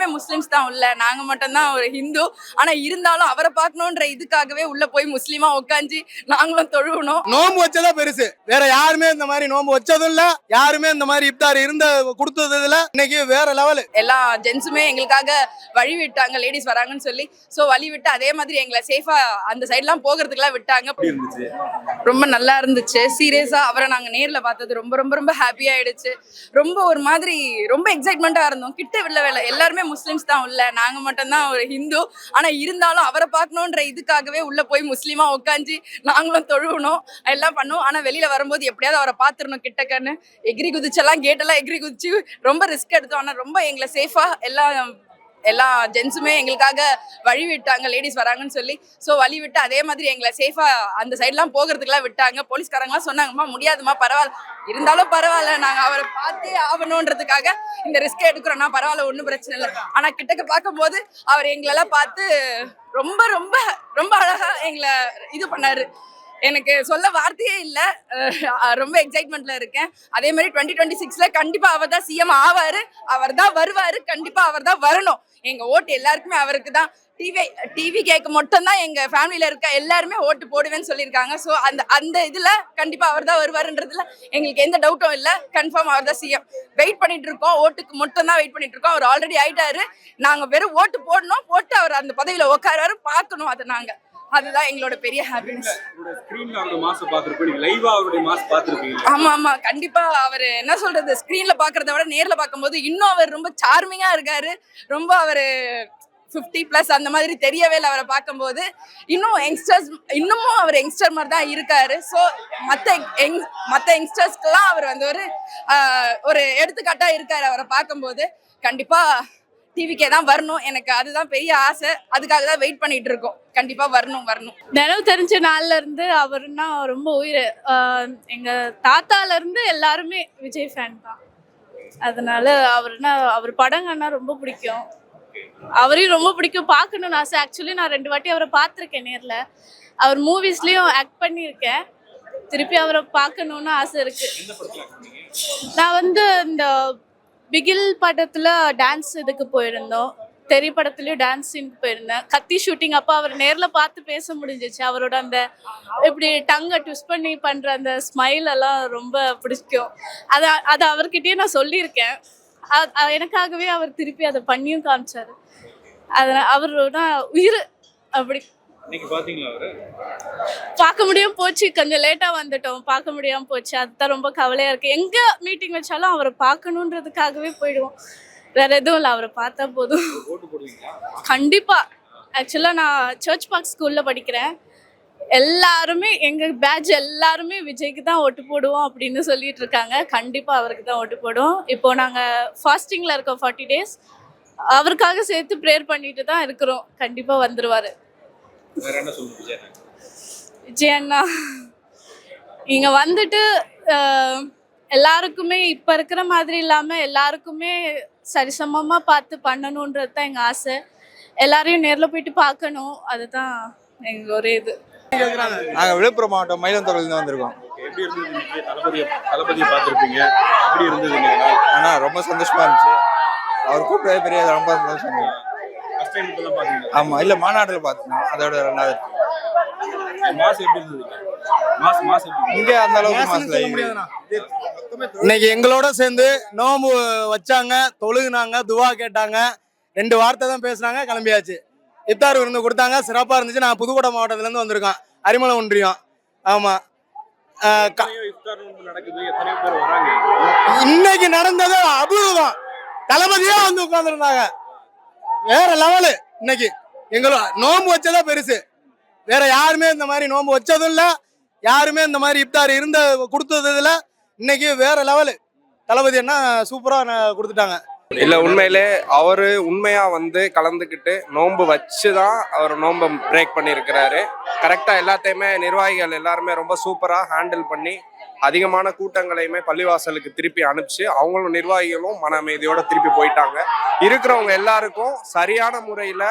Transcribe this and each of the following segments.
எல்லாருமே முஸ்லிம்ஸ் தான் உள்ள. நாங்க மட்டும் தான் ஒரு ஹிந்து. ஆனா இருந்தாலும் அவரை பார்க்கணுன்ற இதுக்காகவே உள்ள போய் முஸ்லீமா உட்காந்து நாங்களும் தொழுவணும் நோன்பு வச்சதா பெருசு. வேற யாருமே இந்த மாதிரி நோன்பு வச்சதும் இல்ல. யாருமே இந்த மாதிரி இப்தார் இருந்த கொடுத்தது இல்ல இன்னைக்கு வேற லெவல் எல்லா ஜென்ஸுமே எங்களுக்காக வழி விட்டாங்க. லேடிஸ் வராங்கன்னு சொல்லி. சோ வழி விட்டு அதே மாதிரி எங்களை சேஃபா அந்த சைட்லாம் போகிறதுக்குலாம் விட்டாங்க. இருந்துச்சு? ரொம்ப நல்லா இருந்துச்சு. சீரியஸா அவரை நாங்க நேர்ல பார்த்தது ரொம்ப ரொம்ப ரொம்ப ஹாப்பி ஆயிடுச்சு. ரொம்ப ஒரு மாதிரி ரொம்ப எக்ஸைட்மெண்ட்டா இருந்தோம். கிட்ட வில்ல வேலை எல்லாருமே முஸ்லிம்ஸ் தான் உள்ள. நாங்க மட்டும்தான் ஒரு ஹிந்து. ஆனா இருந்தாலும் அவரை பார்க்கணுன்ற இதுக்காகவே உள்ள போய் முஸ்லீமா உட்காந்து நாங்களும் தொழுவணும் எல்லாம் பண்ணுவோம். ஆனா வெளியில வரும்போது எப்படியாவது அவரை பார்த்துடணும் கிட்டக்கன்னு. எகிரி குதிச்செல்லாம் கேட்டெல்லாம் எகிரி குதிச்சு ரொம்ப ரிஸ்க் எடுத்தோம். ஆனா ரொம்ப எங்களை சேஃபா எல்லாம் எல்லா ஜென்ஸுமே எங்களுக்காக வழி விட்டாங்க லேடிஸ் வராங்கன்னு சொல்லி. ஸோ வழி விட்டு அதே மாதிரி எங்களை சேஃபாக அந்த சைட்லாம் போகிறதுக்குலாம் விட்டாங்க. போலீஸ்காரங்களாம் சொன்னாங்கம்மா முடியாதும்மா பரவாயில்ல இருந்தாலும் பரவாயில்ல நாங்கள் அவரை பார்த்தே ஆகணுன்றதுக்காக இந்த ரிஸ்க் எடுக்கிறோம்னா பரவாயில்ல ஒன்றும் பிரச்சனை இல்லை. ஆனால் கிட்டக்க பார்க்கும்போது அவர் எங்களெல்லாம் பார்த்து ரொம்ப ரொம்ப ரொம்ப அழகா எங்களை இது பண்ணாரு. எனக்கு சொல்ல வார்த்தையே இல்லை. ரொம்ப எக்ஸைட்மெண்ட்ல இருக்கேன். அதே மாதிரி டுவெண்ட்டி டுவெண்ட்டி சிக்ஸ்ல கண்டிப்பா அவர் தான் சிஎம் ஆவாரு. அவர் தான் வருவாரு. கண்டிப்பா அவர் தான் வரணும். எங்க ஓட்டு எல்லாருக்குமே அவருக்கு தான். டிவி டிவி கேட்க மட்டும்தான் எங்க ஃபேமிலியில இருக்க எல்லாருமே ஓட்டு போடுவேன்னு சொல்லியிருக்காங்க. ஸோ அந்த அந்த இதுல கண்டிப்பா அவர் தான் வருவாருன்றதுல எங்களுக்கு எந்த டவுட்டும் இல்லை. கன்ஃபார்ம் அவர் தான் சிஎம் வெயிட் பண்ணிட்டு இருக்கோம். ஓட்டுக்கு மட்டும் தான் வெயிட் பண்ணிட்டு இருக்கோம். அவர் ஆல்ரெடி ஆயிட்டாரு. நாங்க வெறும் ஓட்டு போடணும். போட்டு அவர் அந்த பதவியில உட்காருவாரு பார்க்கணும் அதை நாங்க. அதுதான் எங்களோட பெரிய ஹாப்பினஸ் ஸ்கிரீன்ல அவரோட மாசம் பார்த்திருப்போம். நீங்க லைவா அவருடைய மாசம் பார்த்திருப்பீங்க. ஆமா ஆமா. கண்டிப்பா அவர் என்ன சொல்றது? ஸ்கிரீன்ல பாக்குறத விட நேர்ல பார்க்கும்போது இன்னும் அவர் ரொம்ப சார்மிங்கா இருக்காரு. ரொம்ப அவரு 50 பிளஸ் அந்த மாதிரி தெரியவே இல்லை அவரை பார்க்கும்போது. இன்னும் யங்ஸ்டர்ஸ் இன்னமும் அவர் யங்ஸ்டர் மாதிரி தான் இருக்காரு. ஸோ மற்ற யங் மற்ற யங்ஸ்டர்ஸ்க்கெல்லாம் அவர் வந்து ஒரு ஒரு எடுத்துக்காட்டா இருக்காரு அவரை பார்க்கும்போது. கண்டிப்பா டிவிக்கே தான் வரணும். எனக்கு அதுதான் பெரிய ஆசை. அதுக்காக தான் வெயிட் பண்ணிட்டு இருக்கோம். கண்டிப்பா வரணும் வரணும். நினைவு தெரிஞ்ச நாள்ல இருந்து அவருன்னா ரொம்ப உயிர். எங்க தாத்தால இருந்து எல்லாருமே விஜய் ஃபேன் தான். அதனால அவருன்னா அவர் படங்கன்னா ரொம்ப பிடிக்கும். அவரையும் ரொம்ப பிடிக்கும் பார்க்கணும்னு ஆசை. ஆக்சுவலி நான் ரெண்டு வாட்டி அவரை பார்த்துருக்கேன் நேரில். அவர் மூவிஸ்லேயும் ஆக்ட் பண்ணியிருக்கேன். திருப்பி அவரை பார்க்கணும்னு ஆசை இருக்கு. நான் வந்து இந்த பிகில் படத்தில் டான்ஸ் இதுக்கு போயிருந்தோம். தெரி படத்துலயும் டான்ஸ் சீனுக்கு போயிருந்தேன். கத்தி ஷூட்டிங் அப்போ அவர் நேர்ல பார்த்து பேச முடிஞ்சிச்சு. அவரோட அந்த இப்படி டங்கை ட்விஸ்ட் பண்ணி பண்ற அந்த ஸ்மைல் எல்லாம் ரொம்ப பிடிக்கும். அதை அதை அவர்கிட்டயே நான் சொல்லியிருக்கேன். எனக்காகவே அவர் திருப்பி அதை பண்ணியும் காமிச்சாரு. அதனால அவரோட உயிர் அப்படி. பார்க்க முடியாம போச்சு. கொஞ்சம் லேட்டா வந்துட்டோம். பார்க்க முடியாம போச்சு. அதுதான் ரொம்ப கவலையா இருக்கு. எங்க மீட்டிங் வச்சாலும் அவரை பார்க்கணுன்றதுக்காகவே போயிடுவோம். வேற எதுவும் இல்லை அவரை பார்த்தா போதும். கண்டிப்பா. ஆக்சுவலா நான் சர்ச் பார்க் ஸ்கூல்ல படிக்கிறேன். எல்லாருமே எங்க பேட்ச் எல்லாருமே விஜய்க்கு தான் ஓட்டு போடுவோம் அப்படின்னு சொல்லிட்டு இருக்காங்க. கண்டிப்பா அவருக்கு தான் ஓட்டு போடுவோம். இப்போ நாங்க ஃபாஸ்டிங்ல இருக்கோம் ஃபார்ட்டி டேஸ் அவருக்காக சேர்த்து ப்ரேயர் பண்ணிட்டு தான் இருக்கிறோம். கண்டிப்பா வந்துருவாரு. விஜய் அண்ணா? இங்க வந்துட்டு எல்லாருக்குமே இப்ப இருக்கிற மாதிரி இல்லாம எல்லாருக்குமே சரிசமமா பார்த்து பண்ணணுன்றது தான் எங்க ஆசை. எல்லாரையும் நேர்ல போயிட்டு பார்க்கணும். அதுதான் எங்க ஒரே இது. நாங்கள் விழுப்புரம் மாவட்டம் மயிலந்தொழிலிருந்து வந்திருக்கோம். எப்படி இருந்தது தளபதியை தளபதியை பார்த்திருப்பீங்க? எப்படி இருந்தது ஆனால் ரொம்ப சந்தோஷமா இருந்துச்சு. அவர் கூப்பிட்டதே பெரிய ரொம்ப சந்தோஷம் ஆமாம் இல்லை மாநாட்டில் பார்த்தோம். அதோட ரெண்டாவது. மாசம் எப்படி இருந்தது? இங்கே அந்த அளவுக்கு. இன்னைக்கு எங்களோட சேர்ந்து நோம்பு வச்சாங்க தொழுகுனாங்க துவா கேட்டாங்க. ரெண்டு வார்த்தை தான் பேசுனாங்க கிளம்பியாச்சு. இஃப்தார் விருந்து கொடுத்தாங்க சிறப்பா இருந்துச்சு. நான் புதுக்கோட்டை மாவட்டத்துல இருந்து வந்திருக்கோம். அரிமலை ஒன்றியம். ஆமா. ஆஹ் க- எத்தனையோ இஃப்தார் நோன்பு நடக்குது. எத்தனையோ பேர் வராங்க. இன்னைக்கு நடந்தது அபூர்வம். தளபதியா வந்து உட்கார்ந்துருந்தாங்க. வேற லெவலு இன்னைக்கு. எங்களோட நோன்பு வச்சதா பெருசு. வேற யாருமே இந்த மாதிரி நோன்பு வச்சதும் இல்ல. யாருமே இந்த மாதிரி இப்தார் இருந்த கொடுத்ததுல இன்னைக்கு வேற லெவலு தளபதி என்ன சூப்பரா கொடுத்துட்டாங்க. இல்ல உண்மையிலே அவரு உண்மையா வந்து கலந்துக்கிட்டு நோன்பு வச்சு தான் அவர் நோன்பை பிரேக் பண்ணியிருக்கிறாரு. கரெக்டா எல்லாத்தையுமே நிர்வாகிகள் எல்லாருமே ரொம்ப சூப்பரா ஹேண்டில் பண்ணி அதிகமான கூட்டங்களையுமே பள்ளிவாசலுக்கு திருப்பி அனுப்பிச்சு அவங்களும் நிர்வாகிகளும் மன அமைதியோட திருப்பி போயிட்டாங்க. இருக்கிறவங்க எல்லாருக்கும் சரியான முறையில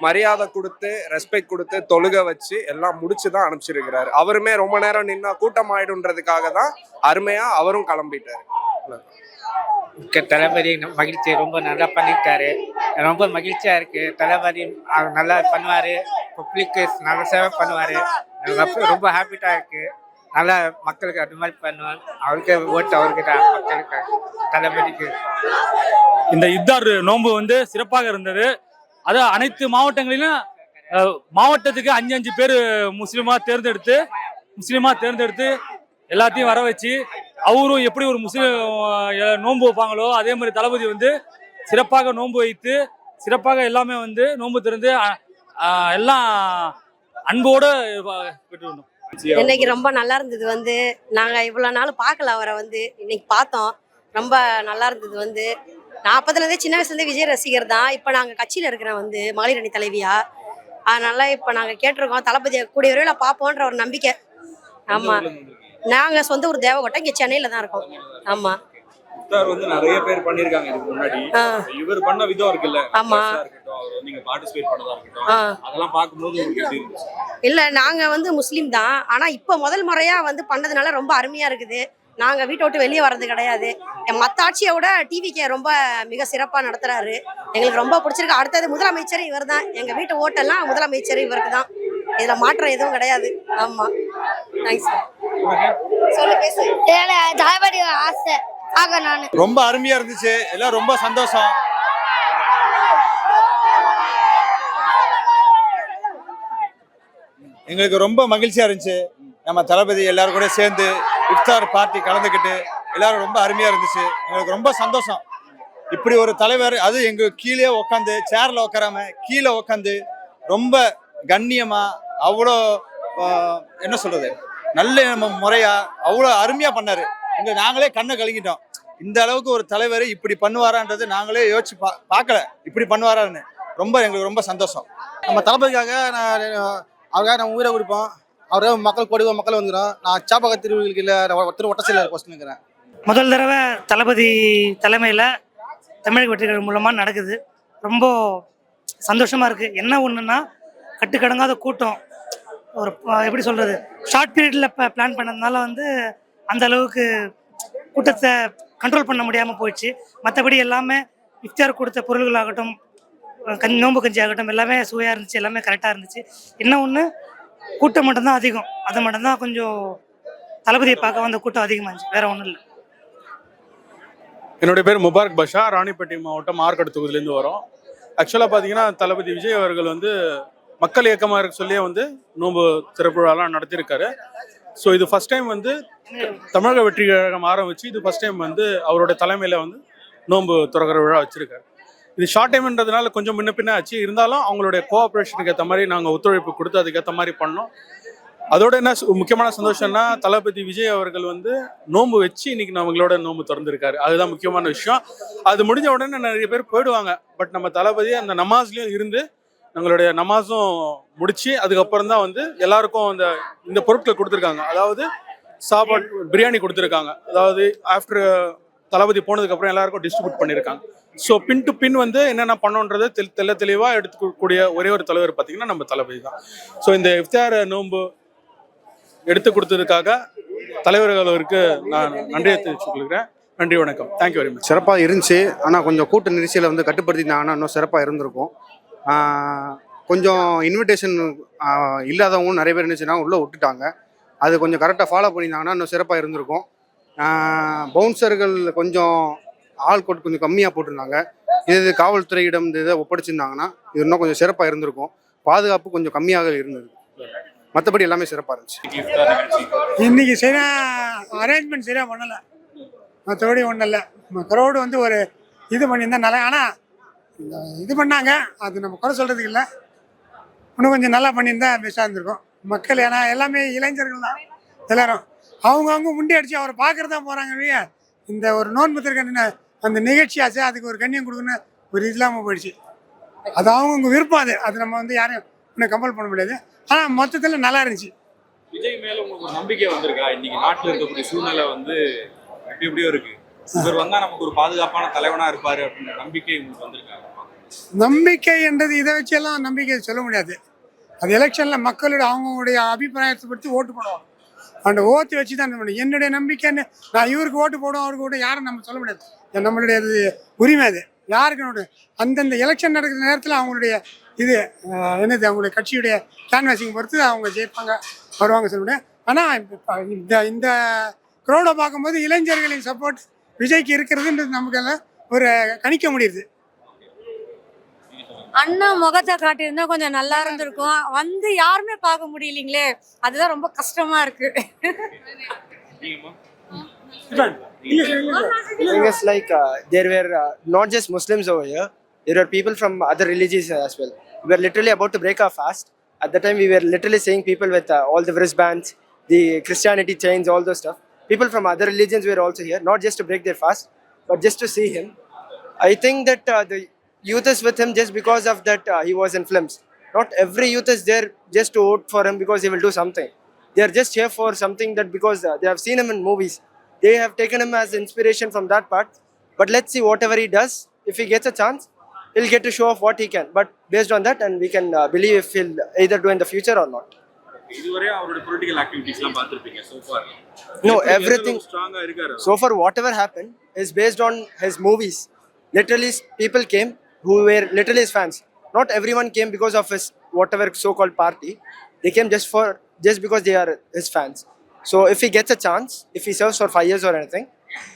மரியாதை கொடுத்து ரெஸ்பெக்ட் கொடுத்து தொழுக வச்சு எல்லாம் முடிச்சு தான் அனுப்பிச்சிருக்கிறாரு. அவருமே ரொம்ப நேரம் நின்னா கூட்டம் ஆயிடுன்றதுக்காக தான் அருமையா அவரும் கிளம்பிட்டாரு. க- தளபதி மகிழ்ச்சி ரொம்ப நல்லா பண்ணியிருக்காரு ரொம்ப மகிழ்ச்சியா இருக்கு. தளபதி அவர் நல்லா பண்ணுவாரு. பப்ளிக்கு நல்ல சேவை பண்ணுவாரு. ரொம்ப ஹாப்பிட்டா இருக்கு. நல்லா மக்களுக்கு அது மாதிரி பண்ணுவார். அவருக்கு ஓட்டு அவருக்கு தான். மக்களுக்கு தளபதிக்கு. இந்த இத்தார் நோன்பு வந்து சிறப்பாக இருந்தது. அது அனைத்து மாவட்டங்களிலும் மாவட்டத்துக்கு அஞ்சு அஞ்சு பேர் முஸ்லீமா தேர்ந்தெடுத்து முஸ்லீமா தேர்ந்தெடுத்து எல்லாத்தையும் வர வச்சு அவரும் எப்படி ஒரு முஸ்லீம் நோன்பு வைப்பாங்களோ அதே மாதிரி தளபதி வந்து சிறப்பாக நோன்பு வைத்து சிறப்பாக எல்லாமே வந்து நோன்பு திறந்து எல்லாம் அன்போடு பெற்று இன்னைக்கு ரொம்ப நல்லா இருந்தது வந்து நாங்க இவ்வளவு நாள் பார்க்கல அவரை வந்து இன்னைக்கு பார்த்தோம். ரொம்ப நல்லா இருந்தது வந்து. நான் இருந்தே சின்ன வயசுல இருந்தே விஜய் ரசிகர் தான். இப்ப நாங்க கட்சியில இருக்கிறேன் வந்து மகளிர் அணி தலைவியா? அதனால இப்ப நாங்க கேட்டிருக்கோம். தளபதியை கூடிய விரைவில் பார்ப்போன்ற ஒரு நம்பிக்கை. ஆமா. நாங்க சொந்த ஊர் தேவகோட்டை இங்க சென்னையில தான் இருக்கோம். ஆமா. இஃப்தார் வந்து நிறைய பேர் பண்ணிருக்காங்க இதுக்கு முன்னாடி. இவர் பண்ண விதம் இருக்குல்ல. ஆமா. நீங்க பார்ட்டிசிபேட் பண்ணதா இருக்கட்டும். அதெல்லாம் பார்க்கும்போது உங்களுக்கு இல்ல நாங்க வந்து முஸ்லீம் தான். ஆனா இப்ப முதல் முறையா வந்து பண்ணதுனால ரொம்ப அருமையா இருக்குது. நாங்க வீட்டை விட்டு வெளியே வர்றது கிடையாது. என் மத்த ஆட்சியை விட டிவிக்கு ரொம்ப மிக சிறப்பா நடத்துறாரு. எங்களுக்கு ரொம்ப பிடிச்சிருக்கு. அடுத்தது முதலமைச்சர் இவர் தான் எங்க வீட்டு ஓட்டெல்லாம் முதலமைச்சர் இவருக்கு தான் இதுல மாற்றம் எதுவும் கிடையாது. ஆமா. தேங்க்ஸ் சொல்லு பேசு. தளபதி ஆசை. ஆக நான். ரொம்ப அருமையா இருந்துச்சு. எல்லாம் ரொம்ப சந்தோஷம். எங்களுக்கு ரொம்ப மகிழ்ச்சியா இருந்துச்சு. நம்ம தளபதி எல்லாரும் கூட சேர்ந்து இஃப்தார் பார்ட்டி கலந்துக்கிட்டு எல்லாரும் ரொம்ப அருமையாக இருந்துச்சு. எங்களுக்கு ரொம்ப சந்தோஷம். இப்படி ஒரு தலைவர் அது எங்கள் கீழே உட்காந்து சேரில் உட்காராம கீழே உட்காந்து ரொம்ப கண்ணியமாக அவ்வளோ என்ன சொல்கிறது நல்ல முறையாக அவ்வளோ அருமையாக பண்ணார். எங்கள் நாங்களே கண்ணை கலங்கிட்டோம். இந்த அளவுக்கு ஒரு தலைவர் இப்படி பண்ணுவாரான்றது நாங்களே யோசிச்சு பா பார்க்கல. இப்படி பண்ணுவாரான்னு. ரொம்ப எங்களுக்கு ரொம்ப சந்தோஷம். நம்ம தளபதிக்காக நான் அவங்க நம்ம உயிரை கொடுப்போம். அவரே மக்கள் கோடி மக்கள் வந்துடும் நான் சாப்பாக திருவிழிக்கு கீழே ஒருத்தர் ஒட்டசையில் கொஸ்டின் இருக்கிறேன் முதல் தடவை தளபதி தலைமையில் தமிழக வெற்றிகள் மூலமாக நடக்குது. ரொம்ப சந்தோஷமாக இருக்குது என்ன ஒன்றுன்னா கட்டுக்கடங்காத கூட்டம். ஒரு எப்படி சொல்கிறது ஷார்ட் பீரியடில் இப்போ பிளான் பண்ணதுனால வந்து அந்த அளவுக்கு கூட்டத்தை கண்ட்ரோல் பண்ண முடியாமல் போயிடுச்சு. மற்றபடி எல்லாமே இஃப்தியார் கொடுத்த பொருள்களாகட்டும் கஞ்சி நோம்பு கஞ்சி ஆகட்டும் எல்லாமே சுவையாக இருந்துச்சு எல்லாமே கரெக்டாக இருந்துச்சு. என்ன ஒன்று கூட்டம் மட்டும்தான் அதிகம். அது மட்டும்தான் கொஞ்சம் தளபதியை பார்க்க வந்த கூட்டம் அதிகமாச்சு வேற ஒன்றும் இல்லை. என்னுடைய பேர் முபாரக் பஷா. ராணிப்பேட்டை மாவட்டம் மார்க்கெட் தொகுதியிலேருந்து வரோம். ஆக்சுவலாக பார்த்தீங்கன்னா தளபதி விஜய் அவர்கள் வந்து மக்கள் இயக்கமாக இருக்க சொல்லியே வந்து நோன்பு திறப்பு நடத்தியிருக்காரு. ஸோ இது ஃபர்ஸ்ட் டைம் வந்து தமிழக வெற்றி கழகம் ஆரம்பிச்சு இது ஃபர்ஸ்ட் டைம் வந்து அவரோட தலைமையில் வந்து நோன்பு துறக்கிற விழா வச்சிருக்காரு. இது ஷார்ட் டைம்ன்றதுனால கொஞ்சம் முன்ன பின்ன ஆச்சு. இருந்தாலும் அவங்களுடைய கோஆப்ரேஷனுக்கு ஏற்ற மாதிரி நாங்கள் ஒத்துழைப்பு கொடுத்து அதுக்கேற்ற மாதிரி பண்ணோம். அதோட என்ன சு- முக்கியமான சந்தோஷம்னா தளபதி விஜய் அவர்கள் வந்து நோம்பு வச்சு இன்னைக்கு நம்மளோட நோன்பு திறந்திருக்காரு. அதுதான் முக்கியமான விஷயம். அது முடிஞ்ச உடனே நிறைய பேர் போயிடுவாங்க. பட் நம்ம தளபதி அந்த நமாஸ்லயும் இருந்து நம்மளுடைய நமாஸும் முடிச்சு அதுக்கப்புறம் தான் வந்து எல்லாருக்கும் அந்த இந்த பொருட்கள் கொடுத்துருக்காங்க. அதாவது சாப்பாடு பிரியாணி கொடுத்துருக்காங்க. அதாவது ஆஃப்டர் தளபதி போனதுக்கப்புறம் எல்லாருக்கும் டிஸ்ட்ரிபியூட் பண்ணியிருக்காங்க ஸோ பின் டு பின் வந்து என்னென்ன பண்ணோன்றது தெல் தெல்ல தெளிவாக எடுத்துக்கூடிய ஒரே ஒரு தலைவர் பார்த்தீங்கன்னா நம்ம தளபதி தான். ஸோ இந்த இஃப்தார் நோன்பு எடுத்து கொடுத்ததுக்காக தலைவர்கள் அவருக்கு நான் நன்றியை தெரிவித்துக் கொள்கிறேன். நன்றி வணக்கம். தேங்க்யூ வெரி மச் சிறப்பாக இருந்துச்சு. ஆனால் கொஞ்சம் கூட்ட நெரிசலை வந்து கட்டுப்படுத்தினாங்கன்னா இன்னும் சிறப்பாக இருந்திருக்கும். கொஞ்சம் இன்விடேஷன் இல்லாதவங்களும் நிறைய பேர் இருந்துச்சுன்னா உள்ளே விட்டுட்டாங்க. அது கொஞ்சம் கரெக்டாக ஃபாலோ பண்ணியிருந்தாங்கன்னா இன்னும் சிறப்பாக இருந்திருக்கும். பவுன்சர்கள் கொஞ்சம் ஆள் கோட் கொஞ்சம் கம்மியாக போட்டிருந்தாங்க. இது காவல்துறையிடம் இந்த இதை ஒப்படைச்சிருந்தாங்கன்னா இது இன்னும் கொஞ்சம் சிறப்பாக இருந்திருக்கும். பாதுகாப்பு கொஞ்சம் கம்மியாக இருந்தது. மற்றபடி எல்லாமே சிறப்பாக இருந்துச்சு. இன்னைக்கு சரியா அரேஞ்ச்மெண்ட் சரியாக பண்ணலை. மற்றபடி ஒன்றும் இல்லை. க்ரௌடு வந்து ஒரு இது பண்ணியிருந்தா நல்லா ஆனால் இது பண்ணாங்க. அது நம்ம குறை சொல்கிறதுக்கு இல்லை. இன்னும் கொஞ்சம் நல்லா பண்ணியிருந்தா பெஸ்ட்டாக இருந்திருக்கும். மக்கள் ஏன்னா எல்லாமே இளைஞர்கள் தான். எல்லாரும். அவங்கவுங்க முண்டி அடிச்சு அவரை பார்க்கறது தான் போகிறாங்க இல்லையா? இந்த ஒரு நோன்பு திறக்க அந்த நிகழ்ச்சி ஆச்சு. அதுக்கு ஒரு கண்ணியம் கொடுக்கணும் ஒரு இல்லாமல் போயிடுச்சு. அது அவங்கவுங்க விருப்பம் அது. அது நம்ம வந்து யாரையும் இன்னும் கம்பல் பண்ண முடியாது. ஆனால் மொத்தத்தில் நல்லா இருந்துச்சு. விஜய் மேல உங்களுக்கு ஒரு நம்பிக்கை வந்திருக்கா? இன்னைக்கு நாட்டுல இருக்கக்கூடிய சூழ்நிலை வந்து எப்படி எப்படியோ இருக்கு. இவர் வந்தா நமக்கு ஒரு பாதுகாப்பான தலைவனா இருப்பாரு அப்படின்ற நம்பிக்கை உங்களுக்கு வந்திருக்காங்க நம்பிக்கை என்றது இதை வச்செல்லாம் நம்பிக்கை சொல்ல முடியாது. அது எலெக்ஷனில் மக்களுடைய அவங்களுடைய அபிப்பிராயத்தை பற்றி ஓட்டு போடுவாங்க. அந்த ஓத்து வச்சு தான் பண்ணணும் என்னுடைய நம்பிக்கைன்னு நான் இவருக்கு ஓட்டு போடுவோம் அவருக்கு ஓட்டு யாரும் நம்ம சொல்ல முடியாது. நம்மளுடைய இது உரிமை அது. யாருக்கு அந்தந்த எலெக்ஷன் நடக்கிற நேரத்தில் அவங்களுடைய இது என்னது அவங்களுடைய கட்சியுடைய கேன்வாசிங் பொறுத்து அவங்க ஜெயிப்பாங்க வருவாங்க சொல்ல முடியாது. ஆனால் இந்த இந்த க்ரௌடை பார்க்கும்போது இளைஞர்களின் சப்போர்ட் விஜய்க்கு இருக்கிறதுன்றது நமக்கு எல்லாம் ஒரு கணிக்க முடியுது. அண்ணா முகத்தை காட்டியிருந்தா கொஞ்சம் நல்லா இருந்திருக்கும் வந்து யாருமே பார்க்க முடியலீங்களே அதுதான் ரொம்ப கஷ்டமா இருக்கு thing is like uh, there were uh, not just Muslims over here. There were people from other religions as well. We were literally about to break our fast. At the time, we were literally seeing people with uh, all the wristbands, the Christianity chains, all those stuff. People from other religions were also here, not just to break their fast, but just to see him. I think that uh, the youth is with him just because of that uh, he was in films. Not every youth is there just to vote for him because he will do something. They are just here for something that because uh, they have seen him in movies. They have taken him as inspiration from that part. But let's see whatever he does. If he gets a chance, he'll get to show off what he can. But based on that, and we can uh, believe if he'll either do in the future or not. இதுவரை அவரோட political ஆக்டிவிட்டிஸ்லாம் பார்த்துருப்பீங்க so far No, everything. ஸ்ட்ராங்கா இருக்காரு So far, whatever happened is based on his movies. Literally, people came who were literally his fans. Not everyone came because of his whatever so-called party. They came just for just because they are his fans. So if he gets a chance, if he serves for five years or anything,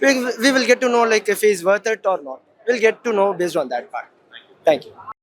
we, we will get to know like if he is worth it or not. We'll get to know based on that part. Thank you.